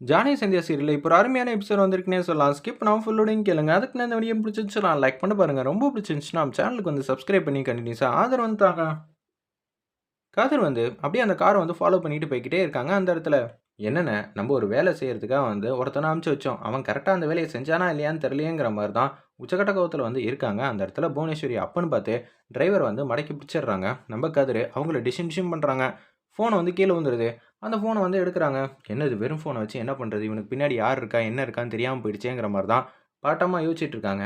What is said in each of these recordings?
Johnny Sandhya serial இப்போ ஒரு அருமையான எபிசோட் வந்திருக்குன்னே சொல்லலாம். ஸ்கிப் நான் ஃபுல்லோடையும் கேளுங்க. அதுக்கு நான் இந்த வீடியோ பிடிச்சிருந்துச்சுன்னா லைக் பண்ண பாருங்க. ரொம்ப பிடிச்சிருந்துச்சுன்னா நம்ம சேனலுக்கு வந்து சப்ஸ்கிரைப் பண்ணி கண்டினியூஸாக ஆதரவு வந்து தாங்க. காதர் வந்து அப்படியே அந்த காரை வந்து ஃபாலோ பண்ணிட்டு போய்கிட்டே இருக்காங்க அந்த இடத்துல. என்னென்ன? நம்ம ஒரு வேலை செய்கிறதுக்காக வந்து ஒருத்தனை அமுச்சு வச்சோம். அவன் கரெக்டாக அந்த வேலையை செஞ்சானா இல்லையான்னு தெரியலையேங்கிற மாதிரி தான் உச்சக்கட்ட கோவத்தில் வந்து இருக்காங்க. அந்த இடத்துல புவனேஸ்வரி அப்பன்னு பார்த்து டிரைவர் வந்து மடக்கி பிடிச்சிடுறாங்க. நம்ம கதிர் அவங்கள டிஷிம் டிஷிம் பண்ணுறாங்க ஃபோனை வந்து கீழே வந்துடுது அந்த ஃபோனை வந்து எடுக்கிறாங்க. என்னது வெறும் ஃபோனை வச்சு என்ன பண்ணுறது இவனுக்கு பின்னாடி யார் இருக்கா? என்ன இருக்கான்னு தெரியாமல் போயிடுச்சேங்கிற மாதிரி தான் பாட்டமாக யோசிச்சுட்டு இருக்காங்க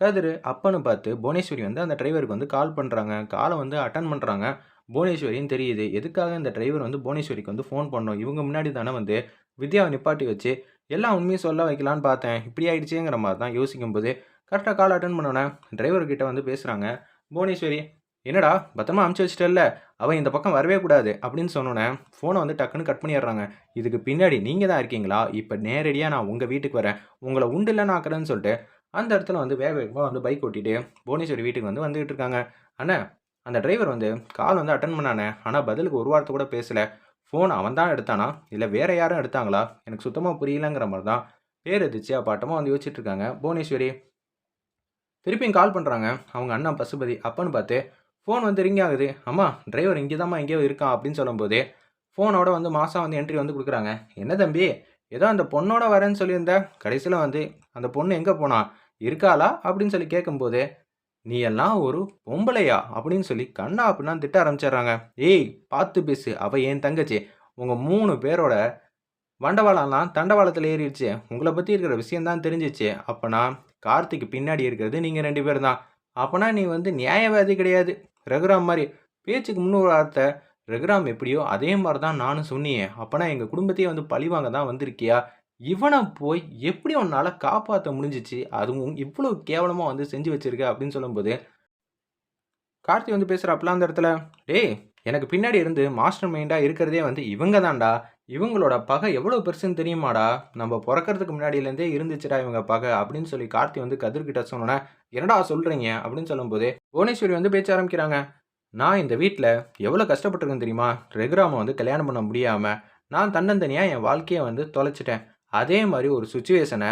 கதிர் அப்பன்னு பார்த்து புவனேஸ்வரி வந்து அந்த டிரைவருக்கு வந்து கால் பண்ணுறாங்க காலை வந்து அட்டன் பண்ணுறாங்க புவனேஸ்வரின்னு தெரியுது. எதுக்காக இந்த டிரைவர் வந்து புவனேஸ்வரிக்கு வந்து ஃபோன் பண்ணோம் இவங்க முன்னாடி தானே வந்து வித்யாவை நிப்பாட்டி வச்சு எல்லா உண்மையும் சொல்ல வைக்கலான்னு பார்த்தேன். இப்படி ஆயிடுச்சேங்கிற மாதிரி தான் யோசிக்கும் போது கரெக்டாக கால் அட்டன் பண்ணோன்னே டிரைவர்கிட்ட வந்து பேசுகிறாங்க புவனேஸ்வரி என்னடா பத்திரமா அமுச்சு வச்சிட்டல்ல அவன் இந்த பக்கம் வரவே கூடாது அப்படின்னு சொன்னோன்னே ஃபோனை வந்து டக்குன்னு கட் பண்ணிடுறாங்க. இதுக்கு பின்னாடி நீங்கள் தான் இருக்கீங்களா? இப்போ நேரடியாக நான் உங்கள் வீட்டுக்கு வரேன். உங்களை உண்டில்ல நாக்கிறேன்னு சொல்லிட்டு அந்த இடத்துல வந்து வேக வேகமாக வந்து பைக் ஓட்டிட்டு புவனேஸ்வரி வீட்டுக்கு வந்து வந்துகிட்டு இருக்காங்க. அண்ணா அந்த டிரைவர் வந்து கால் வந்து அட்டன் பண்ணானே ஆனால் பதிலுக்கு ஒரு வார்த்தை கூட பேசலை. ஃபோன் அவன் தான் எடுத்தானா? இல்லை வேற யாரும் எடுத்தாங்களா? எனக்கு சுத்தமாக புரியலங்கிற மாதிரி தான் பேர் எதிர்ச்சி பாட்டமாக வந்து யோசிச்சுட்டு இருக்காங்க. புவனேஸ்வரி திருப்பியும் கால் பண்ணுறாங்க அவங்க அண்ணா பசுபதி அப்பன்னு பார்த்து ஃபோன் வந்து ரிங் ஆகுது. அம்மா டிரைவர் இங்கே தாம்மா எங்கேயோ இருக்கான் அப்படின்னு சொல்லும்போது ஃபோனோட வந்து மாதம் வந்து என்ட்ரி வந்து கொடுக்குறாங்க. என்ன தம்பி? ஏதோ அந்த பொண்ணோட வரேன்னு சொல்லியிருந்த. கடைசியில் வந்து அந்த பொண்ணு எங்கே போனா? இருக்காளா? அப்படின்னு சொல்லி கேட்கும்போது நீ எல்லாம் ஒரு பொம்பளையா? அப்படின்னு சொல்லி கண்ணா அப்படின்னா திட்ட ஆரம்பிச்சிடுறாங்க. ஏய் பார்த்து பேசு. அவள் என் தங்கச்சி. உங்கள் மூணு பேரோட வண்டவாளம்லாம் தண்டவாளத்தில் ஏறிடுச்சு. உங்களை பற்றி இருக்கிற விஷயந்தான் தெரிஞ்சிச்சு. அப்போனா கார்த்திக்கு பின்னாடி இருக்கிறது நீங்கள் ரெண்டு பேர் தான் அப்போனா நீ வந்து நியாயவாதி கிடையாது. ரகுராம் மாதிரி பேச்சுக்கு முன்னொரு வார்த்தை ரகுராம் எப்படியோ அதே மாதிரி தான் நானும் சொன்னியே அப்போனா எங்கள் குடும்பத்தையே வந்து பழிவாங்க தான் வந்திருக்கியா? இவனை போய் எப்படி உன்னால் காப்பாற்ற முடிஞ்சிச்சு? அதுவும் இவ்வளோ கேவலமாக வந்து செஞ்சு வச்சிருக்க அப்படின்னு சொல்லும்போது கார்த்தி வந்து பேசுகிறாப்புல அந்த இடத்துல டேய் எனக்கு பின்னாடி இருந்து மாஸ்டர் மைண்டாக இருக்கிறதே வந்து இவங்க தான்டா இவங்களோட பகை எவ்வளோ பெருசுன்னு தெரியுமாடா? நம்ம பிறக்கறதுக்கு முன்னாடியிலேருந்தே இருந்துச்சுடா இவங்க பகை அப்படின்னு சொல்லி கார்த்தி வந்து கதிர்கிட்ட சொன்னோன்னே என்னடா சொல்கிறீங்க அப்படின்னு சொல்லும்போது புவனேஸ்வரி வந்து பேச்ச ஆரம்பிக்கிறாங்க. நான் இந்த வீட்டில் எவ்வளோ கஷ்டப்பட்டிருக்கேன் தெரியுமா? ரெகுராமை வந்து கல்யாணம் பண்ண முடியாமல் நான் தன்னந்தனியாக என் வாழ்க்கையை வந்து தொலைச்சிட்டேன். அதே மாதிரி ஒரு சுச்சுவேஷனை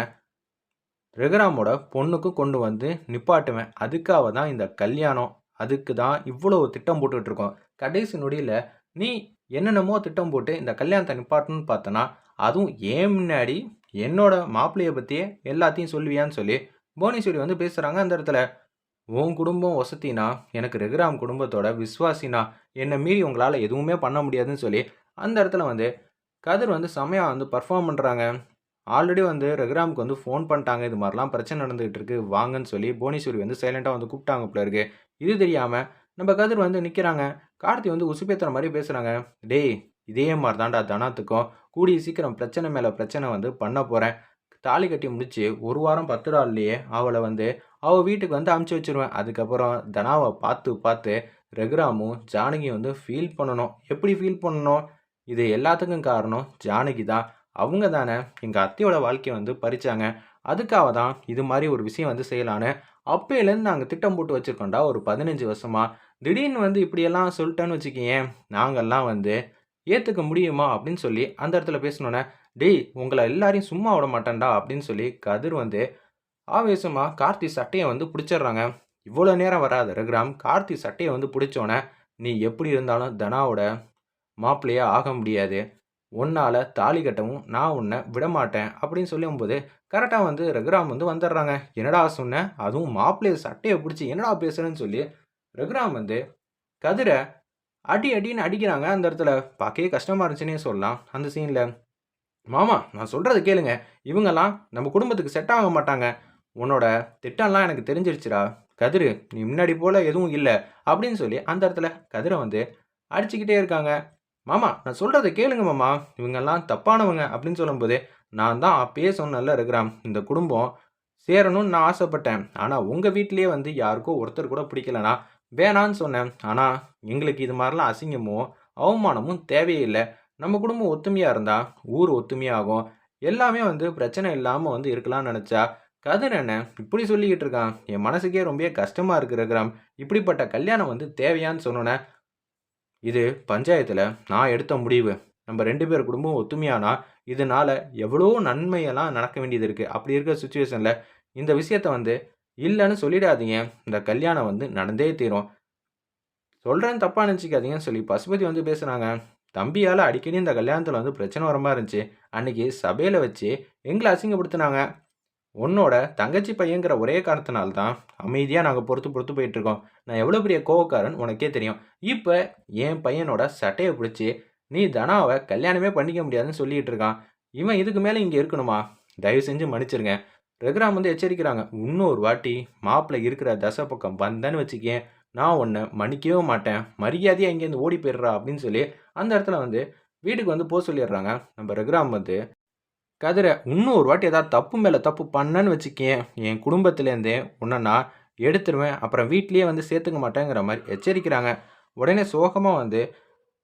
ரெகுராமோட பொண்ணுக்கு கொண்டு வந்து நிப்பாட்டுவேன். அதுக்காக தான் இந்த கல்யாணம். அதுக்கு தான் இவ்வளோ திட்டம் போட்டுக்கிட்டு இருக்கோம். கடைசி நொடியில் நீ என்னென்னமோ திட்டம் போட்டு இந்த கல்யாணத்தை நிப்பாட்டணும்னு பார்த்தோன்னா அதுவும் ஏன் முன்னாடி? என்னோட மாப்பிள்ளையை பற்றியே எல்லாத்தையும் சொல்லுவியான்னு சொல்லி புவனேஸ்வரி வந்து பேசுகிறாங்க அந்த இடத்துல. உன் குடும்பம் வசத்தினா எனக்கு ரெகுராம் குடும்பத்தோட விஸ்வாசினா என்னை மீறி உங்களால் எதுவுமே பண்ண முடியாதுன்னு சொல்லி அந்த இடத்துல வந்து கதிர் வந்து செமையாக வந்து பர்ஃபார்ம் பண்ணுறாங்க ஆல்ரெடி வந்து ரகுராமுக்கு வந்து ஃபோன் பண்ணிட்டாங்க. இது மாதிரிலாம் பிரச்சனை நடந்துகிட்டு இருக்கு. வாங்கன்னு சொல்லி புவனேஸ்வரி வந்து சைலண்ட்டாக வந்து கூப்பிட்டாங்க போல இருக்கு. இது தெரியாமல் நம்ம கதிர் வந்து நிற்கிறாங்க கார்த்தி வந்து உசுப்பேத்துற மாதிரி பேசுகிறாங்க டேய் இதே மாதிரி தான்டா தனாத்துக்கும். கூடிய சீக்கிரம் பிரச்சனை மேலே பிரச்சனை வந்து பண்ண போகிறேன் தாலி கட்டி முடிச்சு ஒரு வாரம் பத்து நாள்லையே அவளை வந்து அவள் வீட்டுக்கு வந்து அமுச்சு வச்சிருவேன். அதுக்கப்புறம் தனாவை பார்த்து பார்த்து ரகுராமும் ஜானகியும் வந்து ஃபீல் பண்ணணும். எப்படி ஃபீல் பண்ணணும்? இது எல்லாத்துக்கும் காரணம் ஜானகி தான். அவங்க தானே எங்கள் அத்தையோட வாழ்க்கையை வந்து பறிச்சாங்க. அதுக்காக தான் இது மாதிரி ஒரு விஷயம் வந்து செய்யலான்னு அப்போயிலேருந்து நாங்கள் திட்டம் போட்டு வச்சுருக்கோண்டா ஒரு பதினஞ்சு வருஷமாக திடீர்னு வந்து இப்படியெல்லாம் சொல்லிட்டேன்னு வச்சுக்கேன் நாங்கள்லாம் வந்து ஏற்றுக்க முடியுமா அப்படின்னு சொல்லி அந்த இடத்துல பேசினோன்னே டேய் உங்களை எல்லாரையும் சும்மா விட மாட்டேன்டா அப்படின்னு சொல்லி கதிர் வந்து ஆவேசமாக கார்த்தி சட்டையை வந்து பிடிச்சிடுறாங்க. இவ்வளோ நேரம் வராத ரகுராம் கார்த்தி சட்டையை வந்து பிடிச்சோன்னே நீ எப்படி இருந்தாலும் தனாவோட மாப்பிள்ளையே ஆக முடியாது. உன்னால் தாலி கட்டவும் நான் உன்னை விடமாட்டேன் அப்படின்னு சொல்லும்போது கரெக்டாக வந்து ரகுராம் வந்து வந்துடுறாங்க. என்னடா சொன்னேன் அதுவும் மாப்பிள்ளைய சட்டையை பிடிச்சி என்னடா பேசுகிறேன்னு சொல்லி ரகுராம் வந்து கதிரை அடி அடின்னு அடிக்கிறாங்க அந்த இடத்துல. பார்க்கவே கஷ்டமாக இருந்துச்சுன்னே சொல்லலாம் அந்த சீனில் மாமா நான் சொல்கிறத கேளுங்க. இவங்கெல்லாம் நம்ம குடும்பத்துக்கு செட் ஆக மாட்டாங்க. உன்னோட திட்டம்லாம் எனக்கு தெரிஞ்சிருச்சுடா. கதிர் நீ முன்னாடி போல் எதுவும் இல்லை அப்படின்னு சொல்லி அந்த இடத்துல கதிரை வந்து அடிச்சுக்கிட்டே இருக்காங்க. மாமா நான் சொல்கிறத கேளுங்க மாமா. இவங்கெல்லாம் தப்பானவங்க அப்படின்னு சொல்லும்போது நான் தான் அப்பயே சொன்னல இருக்கிறான். இந்த குடும்பம் சேரணும்னு நான் ஆசைப்பட்டேன். ஆனால் உங்கள் வீட்லேயே வந்து யாருக்கோ ஒருத்தர் கூட பிடிக்கலனா வேணான்னு சொன்னேன். ஆனால் எங்களுக்கு இது மாதிரிலாம் அசிங்கமும் அவமானமும் தேவையே இல்லை. நம்ம குடும்பம் ஒத்துமையாக இருந்தால் ஊர் ஒத்துமையாகும். எல்லாமே வந்து பிரச்சனை இல்லாமல் வந்து இருக்கலாம்னு நினச்சா கதிர் என்ன? இப்படி சொல்லிக்கிட்டு இருக்கான். என் மனசுக்கே ரொம்ப கஷ்டமாக இருக்கிற கிராம் இப்படிப்பட்ட கல்யாணம் வந்து தேவையான்னு சொன்னோன்னே இது பஞ்சாயத்தில் நான் எடுத்த முடிவு. நம்ம ரெண்டு பேர் குடும்பம் ஒத்துமையானா இதனால் எவ்வளோ நன்மையெல்லாம் நடக்க வேண்டியது இருக்குது அப்படி இருக்கிற சுச்சுவேஷனில் இந்த விஷயத்த வந்து இல்லைன்னு சொல்லிடாதீங்க. இந்த கல்யாணம் வந்து நடந்தே தீரும். சொல்கிறேன் தப்பாக நினச்சிக்காதீங்கன்னு சொல்லி பசுபதி வந்து பேசுகிறாங்க தம்பியால் அடிக்கடி இந்த கல்யாணத்தில் வந்து பிரச்சனை வர மாதிரி இருந்துச்சு. அன்றைக்கி சபையில் வச்சு எங்களை அசிங்கப்படுத்தினாங்க. உன்னோட தங்கச்சி பையங்கிற ஒரே காரணத்தினால்தான் அமைதியாக நாங்கள் பொறுத்து பொறுத்து போயிட்டுருக்கோம் நான் எவ்வளோ பெரிய கோவக்காரன் உனக்கே தெரியும். இப்போ என் பையனோட சட்டையை பிடிச்சி நீ தனாவை கல்யாணமே பண்ணிக்க முடியாதுன்னு சொல்லிகிட்டு இருக்கான். இவன் இதுக்கு மேலே இங்கே இருக்கணுமா? தயவு செஞ்சு மன்னிச்சிருங்க. ரகுராம் வந்து எச்சரிக்கிறாங்க இன்னொரு வாட்டி மாப்பிள்ளை இருக்கிற தசை பக்கம் வந்தேன்னு வச்சுக்கேன் நான் உன்னை மன்னிக்கவே மாட்டேன். மரியாதையாக இங்கேருந்து ஓடி போயிடுறா அப்படின்னு சொல்லி அந்த இடத்துல வந்து வீட்டுக்கு வந்து போக சொல்லிடுறாங்க. நம்ம ரகுராம் வந்து கதிரை இன்னொரு வாட்டி ஏதாவது தப்பு மேலே தப்பு பண்ணேன்னு வச்சுக்கேன் என் குடும்பத்துலேருந்தே உன்னன்னா நான் எடுத்துருவேன். அப்புறம் வீட்லேயே வந்து சேர்த்துக்க மாட்டேங்கிற மாதிரி எச்சரிக்கிறாங்க. உடனே சோகமாக வந்து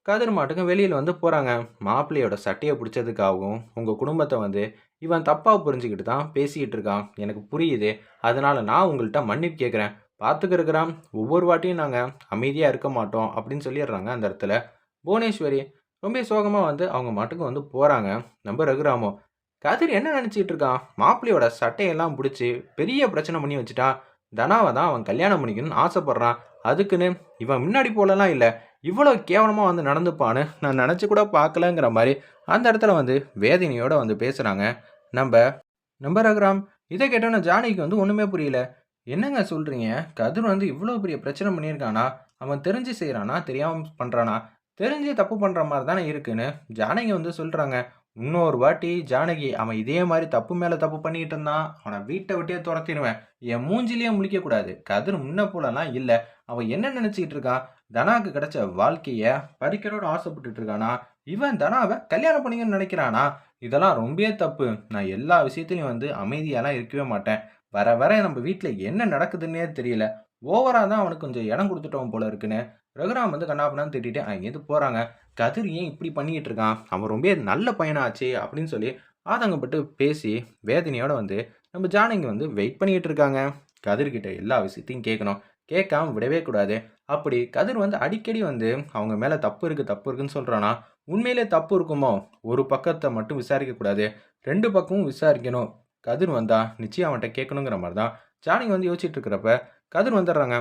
கதிர் மாட்டுக்கு வெளியில் வந்து போகிறாங்க மாப்பிள்ளையோட சட்டையை பிடிச்சதுக்காகவும் உங்கள் குடும்பத்தை வந்து இவன் தப்பாக புரிஞ்சுக்கிட்டு தான் பேசிக்கிட்டு இருக்கான். எனக்கு புரியுது. அதனால் நான் உங்கள்கிட்ட மன்னிப்பு கேட்குறேன். பார்த்துக்கிறக்கிறான் ஒவ்வொரு வாட்டியும் நாங்கள் அமைதியாக இருக்க மாட்டோம் அப்படின்னு சொல்லிடுறாங்க அந்த இடத்துல. புவனேஸ்வரி ரொம்ப சோகமாக வந்து அவங்க மாட்டுக்கு வந்து போகிறாங்க நம்ம ரகுராமோ கதிர் என்ன நினச்சிக்கிட்டு இருக்கான்? மாப்பிள்ளையோட சட்டையெல்லாம் பிடிச்சி பெரிய பிரச்சனை பண்ணி வச்சுட்டான். தனாவை தான் அவன் கல்யாணம் பண்ணிக்கணும்னு ஆசைப்பட்றான். அதுக்குன்னு இவன் முன்னாடி போலலாம் இல்லை. இவ்வளோ கேவலமாக வந்து நடந்துப்பான்னு நான் நினச்சி கூட பார்க்கலங்கிற மாதிரி அந்த இடத்துல வந்து வேதனையோடு வந்து பேசுகிறாங்க நம்ம நம்ம ரகுராம் இதை கேட்டோன்னா ஜானகிக்கு வந்து ஒன்றுமே புரியல. என்னங்க சொல்கிறீங்க கதிர் வந்து இவ்வளோ பெரிய பிரச்சனை பண்ணியிருக்கானா? அவன் தெரிஞ்சு செய்கிறானா தெரியாமல் பண்ணுறானா தெரிஞ்சு தப்பு பண்ணுற மாதிரி தானே இருக்குன்னு ஜானகி வந்து சொல்கிறாங்க இன்னொரு வாட்டி ஜானகி அவன் இதே மாதிரி தப்பு மேலே தப்பு பண்ணிகிட்டு இருந்தான். அவனை வீட்டை விட்டே துரத்திடுவேன். என் மூஞ்சிலேயே முழிக்கக்கூடாது. கதிர் முன்ன போலலாம் இல்லை. அவன் என்ன நினச்சிக்கிட்டு இருக்கான்? தனாக்கு கிடைச்ச வாழ்க்கைய பறிக்கிறோட ஆசைப்பட்டுட்டு இருக்கானா? இவன் தனாவை கல்யாணம் பண்ணிக்கணும்னு நினைக்கிறானா? இதெல்லாம் ரொம்பவே தப்பு. நான் எல்லா விஷயத்துலையும் வந்து அமைதியாலாம் இருக்கவே மாட்டேன். வர வர நம்ம வீட்டில் என்ன நடக்குதுன்னே தெரியல. ஓவராக தான் அவனுக்கு கொஞ்சம் இடம் கொடுத்துட்டோம் போல இருக்குன்னு. ரகுராம் வந்து கண்ணாப்பண்ணான்னு திட்டிட்டு அங்கேருந்து போகிறாங்க கதிர் ஏன் இப்படி பண்ணிக்கிட்டு இருக்கான்? அவன் ரொம்ப நல்ல பையனாச்சு அப்படின்னு சொல்லி ஆதங்கப்பட்டு பேசி வேதனையோட வந்து நம்ம ஜானகி வந்து வெயிட் பண்ணிக்கிட்டு இருக்காங்க. கதிர்கிட்ட எல்லா விஷயத்தையும் கேட்கணும் கேட்காம விடவே கூடாது. அப்படி கதிர் வந்து அடிக்கடி வந்து அவங்க மேலே தப்பு இருக்குது தப்பு இருக்குன்னு சொல்கிறானா உண்மையிலே தப்பு இருக்குமோ? ஒரு பக்கத்தை மட்டும் விசாரிக்கக்கூடாது ரெண்டு பக்கமும் விசாரிக்கணும். கதிர் வந்தா நிச்சயம் அவன்கிட்ட கேட்கணுங்கிற மாதிரி தான் ஜானகி வந்து யோசிச்சுட்டு இருக்கிறப்ப கதிர் வந்துடுறாங்க.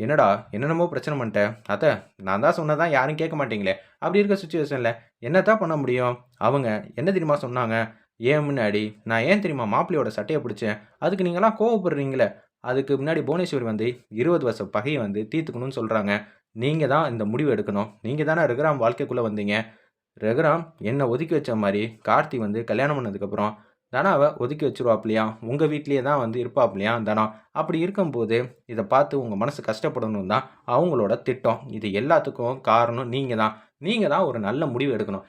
என்னடா என்னென்னமோ பிரச்சனை பண்ணிட்டேன் அத்தை நான் தான் சொன்னதான் யாரும் கேட்க மாட்டீங்களே. அப்படி இருக்க சுச்சுவேஷனில் என்னத்தான் பண்ண முடியும்? அவங்க என்ன தெரியுமா சொன்னாங்க? ஏன் முன்னாடி? நான் ஏன் தெரியுமா மாப்பிள்ளையோட சட்டையை பிடிச்சேன்? அதுக்கு நீங்களாம் கோவப்படுறீங்களே. அதுக்கு முன்னாடி புவனேஸ்வரி வந்து இருபது வருஷம் பகையை வந்து தீர்த்துக்கணும்னு சொல்கிறாங்க நீங்கள் தான் இந்த முடிவு எடுக்கணும். நீங்கள் தானே ரகுராம் வாழ்க்கைக்குள்ளே வந்தீங்க. ரகுராம் என்னை ஒதுக்கி வச்ச மாதிரி கார்த்தி வந்து கல்யாணம் பண்ணதுக்கப்புறம் தனாவை ஒதுக்கி வச்சுருவாப்லையா? உங்கள் வீட்லேயே தான் வந்து இருப்பாப்லையா? தனம் அப்படி இருக்கும்போது இதை பார்த்து உங்கள் மனசு கஷ்டப்படணும் தான் அவங்களோட திட்டம். இது எல்லாத்துக்கும் காரணம் நீங்கள் தான். நீங்கள் தான் ஒரு நல்ல முடிவு எடுக்கணும்.